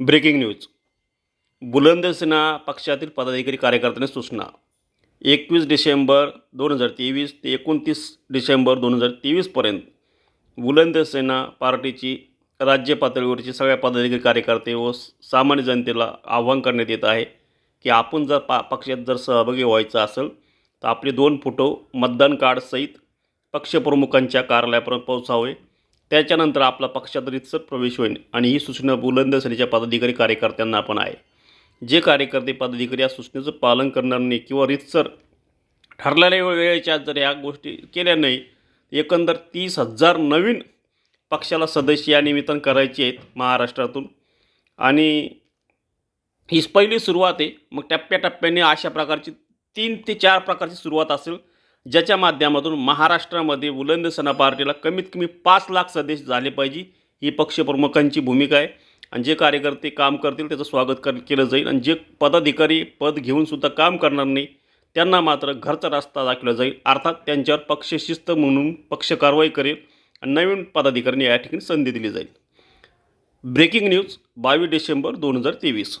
Breaking news. बुलंदसेना पक्षातील पदाधिकारी कार्यकर्त्यांना सूचना. एकवीस डिसेंबर दोन हजार तेवीस ते एकोणतीस डिसेंबर दोन हजार तेवीसपर्यंत बुलंदसेना पार्टीची राज्य पातळीवरची सगळ्या पदाधिकारी कार्यकर्ते व सामान्य जनतेला आव्हान करण्यात येत आहे की आपण जर पा पक्षात जर सहभागी व्हायचं असेल तर आपले दोन फोटो मतदान कार्डसहित पक्षप्रमुखांच्या कार्यालयापर्यंत पोहोचावे. त्याच्यानंतर आपला पक्षात रितसर प्रवेश होईल आणि ही सूचना बुलंदसेनेच्या पदाधिकारी कार्यकर्त्यांना पण आहे. जे कार्यकर्ते पदाधिकारी या सूचनेचं पालन करणार नाही किंवा रितसर ठरलेल्या वेळेच्या जर या गोष्टी केल्या नाही एकंदर तीस हजार नवीन पक्षाला सदस्य या निमित्तानं करायचे आहेत महाराष्ट्रातून. आणि ही पहिली सुरुवात आहे. मग टप्प्याटप्प्याने अशा प्रकारची तीन ते चार प्रकारची सुरुवात असेल. ज्याच्या माध्यमातून महाराष्ट्रामध्ये उलंद सना पार्टीला कमीत कमी पाच लाख सदस्य झाले पाहिजे. ही पक्षप्रमुखांची भूमिका आहे. आणि जे कार्यकर्ते काम करतील त्याचं स्वागत कर केलं जाईल. आणि जे पदाधिकारी पद घेऊनसुद्धा काम करणार नाही त्यांना मात्र घरचा रस्ता दाखवला जाईल. अर्थात त्यांच्यावर पक्षशिस्त म्हणून पक्ष कारवाई करेल आणि नवीन पदाधिकाऱ्यांनी या ठिकाणी संधी दिली जाईल. ब्रेकिंग न्यूज बावीस डिसेंबर दोन हजार तेवीस.